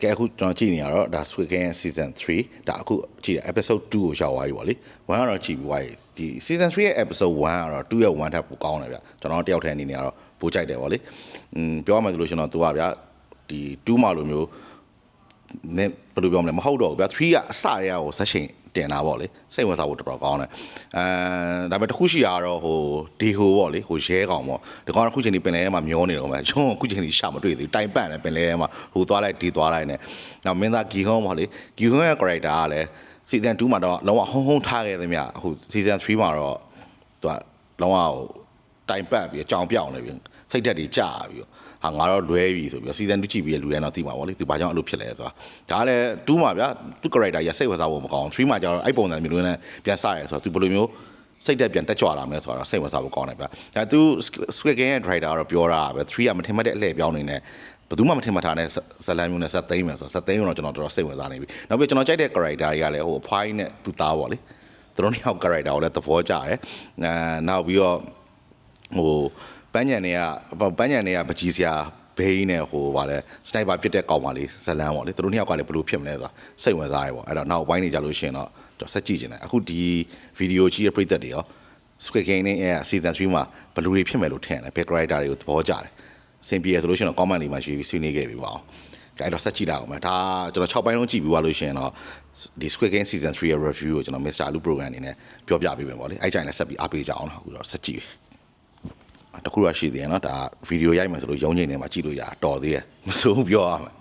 ကဲအခုကျွန်တော်ကြည့်နေရတော့ဒါ Squid Game season 3ဒါအခုကြည့်ရ episode 2ကိုရောက်သွားပြီပေါ့လေ1ကတော့ကြည့်ပြီးသွားပြီဒီ season 3ရဲ့ episode 1ကတော့2ရဲ့1ထပ်ပိုကောင်းတယ်ဗျကျွန်တော်တယောက်တည်းအနေနဲ့ကတော့ပိုကြိုက်တယ်ပေါ့လေอืมပြောရမယ်ဆိုလို့ရှိရင်တော့သူကဗျဒီ2မှာလိုမျိုး နည်းဘယ်လိုပြောမလဲမဟုတ်တော့ဘူးဗျ3ကအစရဲကိုဆက်ရှင်တင်တာပေါ့လေစိတ်ဝင်စားဖို့တော်တော်ကောင်းတယ်အဲဒါပေမဲ့တစ်ခုရှိတာကတော့ဟိုဒီဟိုပေါ့လေဟိုရဲကောင်ပေါ့ဒီကောင်ကအခုချိန်ဒီပင်လဲထဲမှာမျောနေတော့မှကျွန်တော်အခုချိန်ဒီရှာမတွေ့သေးဘူးတိုင်ပန့်တယ်ပင်လဲထဲမှာဟိုသွားလိုက်ဒီသွားလိုက်နဲ့နောက်မင်းသားဂီဟွန်းပေါ့လေဂီဟွန်းရဲ့ character ကလည်း season 2မှာတော့လုံးဝဟုံးဟုံးထားခဲ့သမျှအခု season 3မှာတော့သူကလုံးဝဟိုတိုင်ပတ်ပြီးအကြောင်ပြောင်းနေပြီစိတ်ဓာတ်တွေကြာပြီးတော့ ဟာငါတော့လွဲပြီဆိုပြီးတော့ season 2ကြည့်ပြီးလူတိုင်းတော့သိမှာပေါ့လေသူဘာကြောင့်အဲ့လိုဖြစ်လဲဆိုတာဒါကလည်း2မှာဗျာသူ character ရစိတ်ဝင်စားဖို့မကောင်း3မှာကျတော့အဲ့ပုံစံမျိုးလုံးနဲ့ပြန်စရဲဆိုတော့သူဘယ်လိုမျိုးစိတ်တက်ပြန်တက်ကြွလာမယ်ဆိုတော့စိတ်ဝင်စားဖို့ကောင်းတယ်ဗျာဒါသူ Squid Game ရဲ့ driver ကတော့ပြောတာပဲ3ကမထင်မှတ်တဲ့အလှည့်ပြောင်းနေနဲ့ဘယ်သူမှမထင်မှတ်ထားတဲ့ဇလန်မျိုးနဲ့ဇက်သိမ်းမယ်ဆိုတော့ဇက်သိမ်းတော့ကျွန်တော်တော်တော်စိတ်ဝင်စားနေပြီနောက်ပြီးကျွန်တော်ကြိုက်တဲ့ character တွေကလည်းဟိုအဖွားကြီးနဲ့သူသားပေါ့လေသူတို့နှစ်ယောက် character ကိုလည်းသဘောကျတယ်အဲနောက်ပြီးတော့ ဟိုပန်းညံတွေကပန်းညံတွေကပကြီးစရာဘေးနဲ့ဟိုဗာလဲစနိုက်ပါဖြစ်တဲ့ကောင်ပါလေးဇလန်းပေါ့လေသူတို့နှစ်ယောက်ကလည်းဘယ်လိုဖြစ်မလဲဆိုတာစိတ်ဝင်စားရပေါ့အဲ့တော့နောက်ပိုင်းနေကြလို့ရှိရင်တော့ကျွန်တော်ဆက်ကြည့်နေတယ်အခုဒီဗီဒီယိုကြီးရဲ့ပရိသတ်တွေရော Squid Game နဲ့အဲ season 3မှာဘယ်လိုတွေဖြစ်မယ်လို့ထင်တယ်ဘယ် character တွေကိုသဘောကျတယ်အဆင်ပြေရဆိုလို့ရှိရင်တော့ comment လေးမှာရေးပြီးဆွေးနွေးခဲ့ပြီပါအောင်အဲ့တော့ဆက်ကြည့်လိုက်အောင်မယ်ဒါကျွန်တော်6ပိုင်းလုံးကြည့်ပြီးသွားလို့ရှိရင်တော့ဒီ Squid Game season 3ရဲ့ review ကိုကျွန်တော် Mr. Lu program အနေနဲ့ပြောပြပေးမယ်ပေါ့လေအဲ့ကြိုင်လည်းဆက်ပြီးအားပေးကြအောင်နော်အခုတော့ဆက်ကြည့်ပြီ တခုရရှိသေးတယ်နော်ဒါဗီဒီယိုရိုက်မယ်ဆိုလို့ရုံးချိန်ထဲမှာကြည့်လို့ရတာတော်သေးတယ်မစိုးဘူးပြောရမယ်